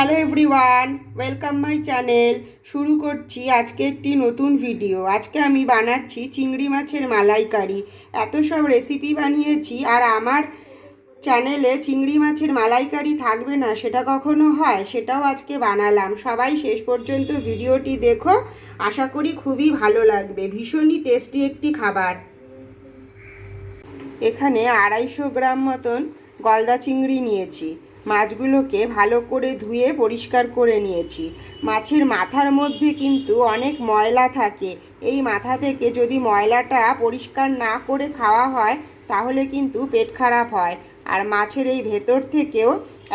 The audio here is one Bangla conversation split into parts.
Hello everyone, welcome my channel. শুরু করছি আজকে একটি নতুন ভিডিও। আজকে আমি বানাচ্ছি চিংড়ি মাছের মালাইকারি। এত সব রেসিপি বানিয়েছি আর আমার চ্যানেলে চিংড়ি মাছের মালাইকারি থাকবে না, সেটা কখনো হয়? সেটাও আজকে বানালাম। সবাই শেষ পর্যন্ত ভিডিওটি দেখো। আশা করি খুবই ভালো লাগবে। ভীষণই টেস্টি একটি খাবার। এখানে আড়াইশো গ্রাম মতন গলদা চিংড়ি নিয়েছি। মাছগুলোকে ভালো করে ধুয়ে পরিষ্কার করে নিয়েছি। মাছের মাথার মধ্যে কিন্তু অনেক ময়লা থাকে। এই মাথা থেকে যদি ময়লাটা পরিষ্কার না করে খাওয়া হয়, তাহলে কিন্তু পেট খারাপ হয়। আর মাছের এই ভেতর থেকেও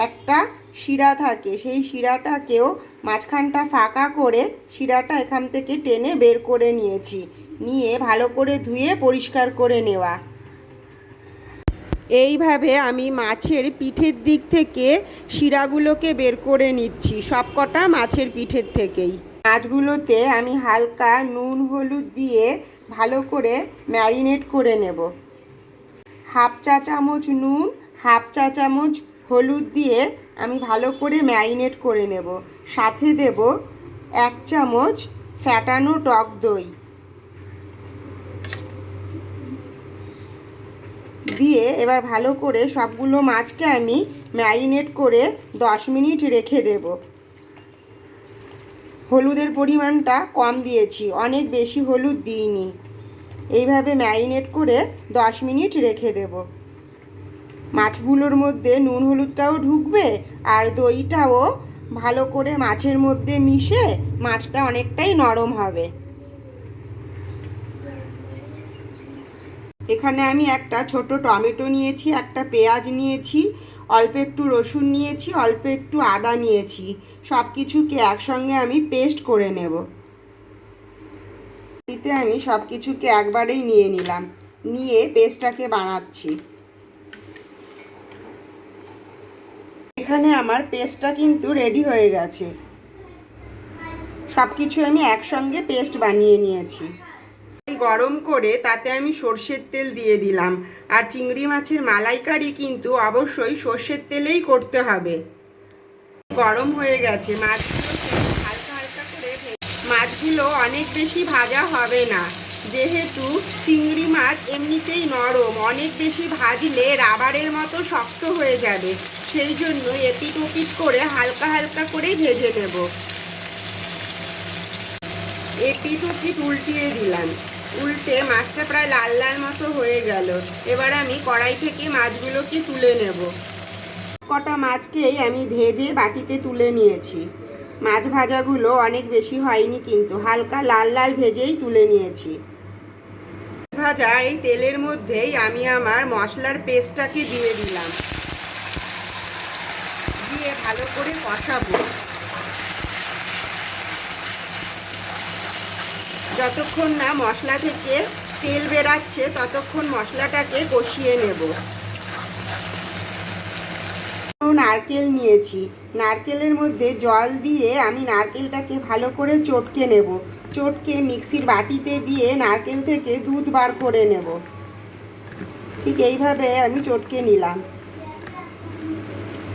একটা শিরা থাকে। সেই শিরাটাকেও মাঝখানটা ফাঁকা করে শিরাটা এখান থেকে টেনে বের করে নিয়েছি। নিয়ে ভালো করে ধুয়ে পরিষ্কার করে নেওয়া। এইভাবে আমি মাছের পিঠের দিক থেকে শিরাগুলোকে বের করে নিচ্ছি, সবকটা মাছের পিঠের থেকেই। মাছগুলোতে আমি হালকা নুন, হলুদ দিয়ে ভালো করে ম্যারিনেট করে নেব। হাফ চা চামচ নুন, হাফ চা চামচ হলুদ দিয়ে আমি ভালো করে ম্যারিনেট করে নেব। সাথে দেব এক চামচ ফ্যাটানো টক দই। দিয়ে এবার ভালো করে সবগুলো মাছকে আমি ম্যারিনেট করে দশ মিনিট রেখে দেব। হলুদের পরিমাণটা কম দিয়েছি, অনেক বেশি হলুদ দিইনি। এইভাবে ম্যারিনেট করে দশ মিনিট রেখে দেব। মাছগুলোর মধ্যে নুন হলুদটাও ঢুকবে আর দইটাও ভালো করে মাছের মধ্যে মিশে মাছটা অনেকটাই নরম হবে। এখানে আমি একটা ছোট টমেটো নিয়েছি, একটা পেঁয়াজ নিয়েছি, অল্প একটু রসুন নিয়েছি, অল্প একটু আদা নিয়েছি। সব কিছুকে একসঙ্গে আমি পেস্ট করে নেব। এতে আমি সব কিছুকে একবারেই নিয়ে নিলাম। নিয়ে পেস্টটাকে বানাচ্ছি। এখানে আমার পেস্টটা কিন্তু রেডি হয়ে গেছে। সব কিছু আমি একসঙ্গে পেস্ট বানিয়ে নিয়েছি। গরম করে তাতে আমি সর্ষের তেল দিয়ে দিলাম। আর চিংড়ি মাছের মালাইকারি কিন্তু অবশ্যই সর্ষের তেলেই করতে হবে। গরম হয়ে গেছে, মাছগুলো অনেক বেশি ভাজা হবে না। যেহেতু চিংড়ি মাছ এমনিতেই নরম, অনেক বেশি ভাজলে রাবারের মতো শক্ত হয়ে যাবে। সেই জন্য এপিট ওপিট করে হালকা হালকা করে ভেজে নেব। এপিট ওপিট উল্টিয়ে দিলাম। উল্টে মাছটা প্রায় লাল লাল মতো হয়ে গেল। এবার আমি কড়াই থেকে মাছগুলোকে তুলে নেব। কটা মাছকেই আমি ভেজে বাটিতে তুলে নিয়েছি। মাছ ভাজাগুলো অনেক বেশি হয়নি কিন্তু, হালকা লাল লাল ভেজেই তুলে নিয়েছি। ভাজা এই তেলের মধ্যেই আমি আমার মশলার পেস্টটাকে দিয়ে দিলাম। দিয়ে ভালো করে কষাবো। যতক্ষণ না মশলা থেকে তেল বেরাচ্ছে, ততক্ষণ মশলাটাকে কষিয়ে নেব। নারকেল নিয়েছি। নারকেলের মধ্যে জল দিয়ে আমি নারকেলটাকে ভালো করে চটকে নেব। চটকে মিক্সির বাটিতে দিয়ে নারকেল থেকে দুধ বার করে নেব। ঠিক এইভাবে আমি চটকে নিলাম।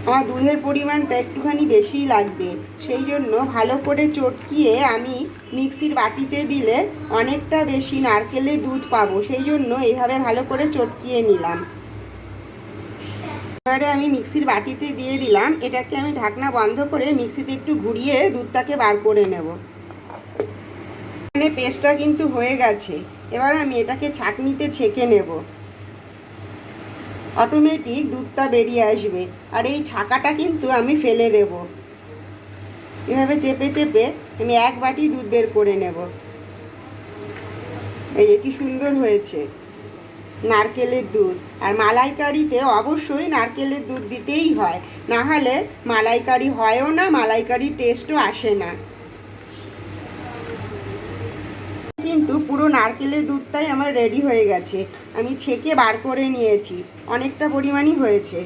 আমার দুধের পরিমাণটা একটুখানি বেশিই লাগবে। সেই জন্য ভালো করে চটকিয়ে আমি মিক্সির বাটিতে দিলে অনেকটা বেশি নারকেলের দুধ পাবো। সেই জন্য এইভাবে ভালো করে চটকিয়ে নিলাম। এবারে আমি মিক্সির বাটিতে দিয়ে দিলাম। এটাকে আমি ঢাকনা বন্ধ করে মিক্সিতে একটু ঘুরিয়ে দুধটাকে বার করে নেব। এখানে পেস্টটা কিন্তু হয়ে গেছে। এবার আমি এটাকে ছাঁকনিতে ছেঁকে নেব। অটোমেটিক দুধটা বেরিয়ে আসবে। আর এই ছাকাটা কিন্তু আমি ফেলে দেব। এভাবে চেপে চেপে আমি এক বাটি দুধ বের করে নেব। এই কি সুন্দর হয়েছে। নারকেলের দুধ। আর মালাইকারিতে অবশ্যই নারকেলের দুধ দিতেই হয়। না হলে মালাইকারি হয়ও না, মালাইকারির টেস্টও আসে না কিন্তু পুরো নারকেলের দুধটাই আমার রেডি হয়ে গেছে। আমি ছেঁকে বার করে নিয়েছি। অনেকটা পরিমাণই হয়েছে।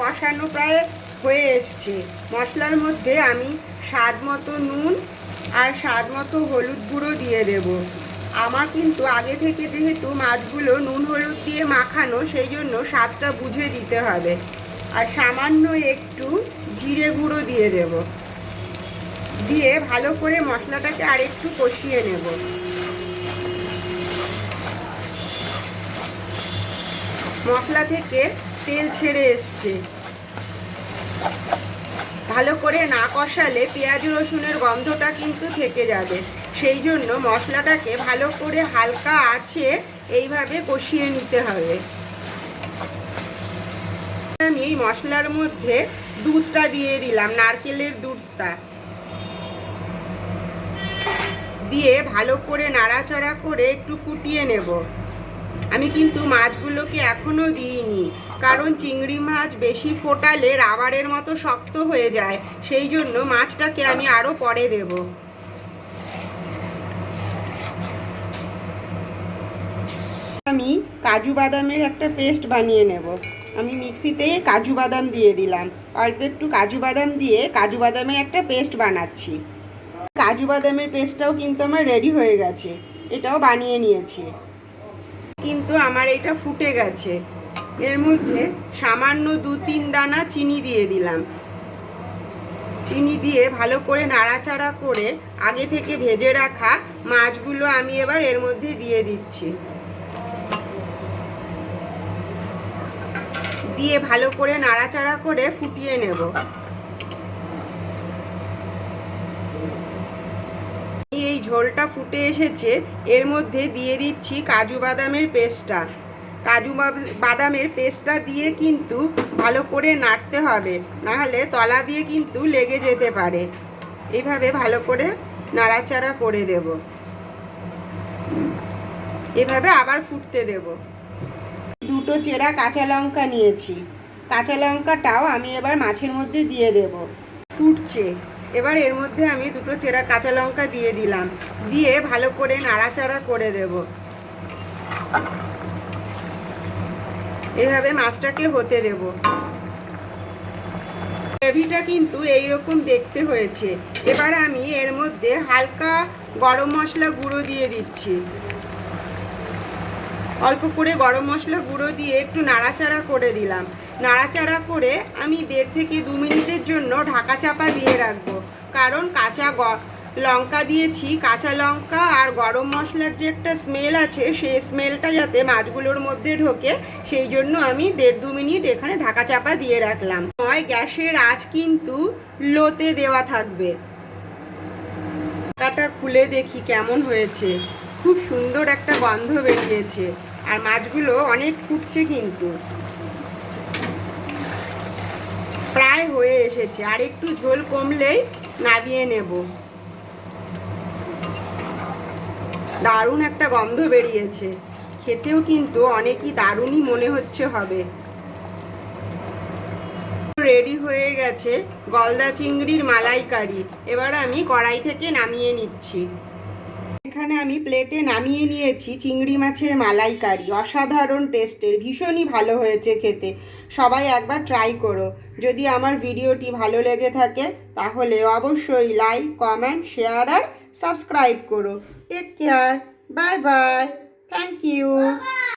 কষানো প্রায় হয়ে এসছে। মশলার মধ্যে আমি স্বাদ মতো নুন আর স্বাদ মতো হলুদ গুঁড়ো দিয়ে দেব। আমার কিন্তু আগে থেকে যেহেতু মাছগুলো নুন হলুদ দিয়ে মাখানো, সেই জন্য স্বাদটা বুঝে দিতে হবে। আর সামান্য একটু জিরে গুঁড়ো দিয়ে দেব। দিয়ে ভালো করে মশলাটাকে আর একটু কষিয়ে নেব। মশলা থেকে তেল ছেড়ে এসছে। ভালো করে না কষালে পেঁয়াজ, রসুনের গন্ধটা কিন্তু থেকে যাবে। সেই জন্য মশলাটাকে ভালো করে হালকা আছে এইভাবে কষিয়ে নিতে হবে। আমি মশলার মধ্যে দুধটা দিয়ে দিলাম, নারকেলের দুধটা। দিয়ে ভালো করে নাড়াচড়া করে একটু ফুটিয়ে নেব। আমি কিন্তু মাছগুলোকে এখনও দিইনি, কারণ চিংড়ি মাছ বেশি ফোটালে রাবারের মতো শক্ত হয়ে যায়, সেই জন্য মাছটাকে আমি আরও পরে দেব। আমি কাজু বাদামের একটা পেস্ট বানিয়ে নেব। আমি মিক্সিতে কাজু বাদাম দিয়ে দিলাম। অল্প একটু কাজু বাদাম দিয়ে কাজু বাদামের একটা পেস্ট বানাচ্ছি। কাজু বাদামের পেস্টটাও কিন্তু আমার রেডি হয়ে গেছে। এটাও বানিয়ে নিয়েছি। কিন্তু আমার এটা ফুটে গেছে। এর মধ্যে সামান্য দু তিন দানা চিনি দিয়ে দিলাম। চিনি দিয়ে ভালো করে নাড়াচাড়া করে আগে থেকে ভেজে রাখা মাছগুলো আমি এবার এর মধ্যে দিয়ে দিচ্ছি। দিয়ে ভালো করে নাড়াচাড়া করে ফুটিয়ে নেব এই ঝোলটা ফুটে এসেছে, এর মধ্যে দিয়ে দিচ্ছি কাজু বাদামের পেস্টটা। কাজু বাদামের পেস্টটা দিয়ে কিন্তু ভালো করে নাড়তে হবে, নাহলে তলা দিয়ে কিন্তু লেগে যেতে পারে। এইভাবে ভালো করে নাড়াচাড়া করে দেব। এভাবে আবার ফুটতে দেব। দুটো চেরা কাঁচা লঙ্কা নিয়েছি। কাঁচা লঙ্কাটাও আমি এবার মাছের মধ্যে দিয়ে দেব। ফুটছে। এবার এর মধ্যে আমি দুটো চেরা কাঁচা লঙ্কা দিয়ে দিলাম। দিয়ে ভালো করে নাড়াচাড়া করে দেব। এভাবে মাছটাকে হতে দেব। গ্রেভিটা কিন্তু এইরকম দেখতে হয়েছে। এবার আমি এর মধ্যে হালকা গরম মশলা গুঁড়ো দিয়ে দিচ্ছি। অল্প করে গরম মশলা গুঁড়ো দিয়ে একটু নাড়াচাড়া করে দিলাম। নাড়াচাড়া করে আমি দেড় থেকে দু মিনিটের জন্য ঢাকা চাপা দিয়ে রাখব। কারণ কাঁচা লঙ্কা দিয়েছি। কাঁচা লঙ্কা আর গরম মশলার যে একটা স্মেল আছে, সেই স্মেলটা যাতে মাছগুলোর মধ্যে ঢোকে, সেই জন্য আমি দেড় দু মিনিট এখানে ঢাকা চাপা দিয়ে রাখলাম। নয় গ্যাসের আঁচ কিন্তু লোতে দেওয়া থাকবে। ঢাকাটা খুলে দেখি কেমন হয়েছে। খুব সুন্দর একটা গন্ধ বেরিয়েছে। আর মাছগুলো অনেক ফুটছে কিন্তু। প্রায় হয়ে এসেছে। আর একটু ঝোল কমলেই নাবিয়ে নেব। দারুণ একটা গন্ধ বেরিয়েছে। খেতেও কিন্তু অনেকই দারুণই মনে হচ্ছে হবে। রেডি হয়ে গেছে গলদা চিংড়ির মালাইকারি। এবার আমি কড়াই থেকে নামিয়ে নিচ্ছি। এখানে আমি প্লেটে নামিয়ে নিয়েছি চিংড়ি মাছের মালাইকারি। অসাধারণ টেস্টের ভীষণই ভালো হয়েছে খেতে। সবাই একবার ট্রাই করো। যদি আমার ভিডিওটি ভালো লেগে থাকে, তাহলে অবশ্যই লাইক কমেন্ট শেয়ার আর সাবস্ক্রাইব করো। Take care bye bye thank you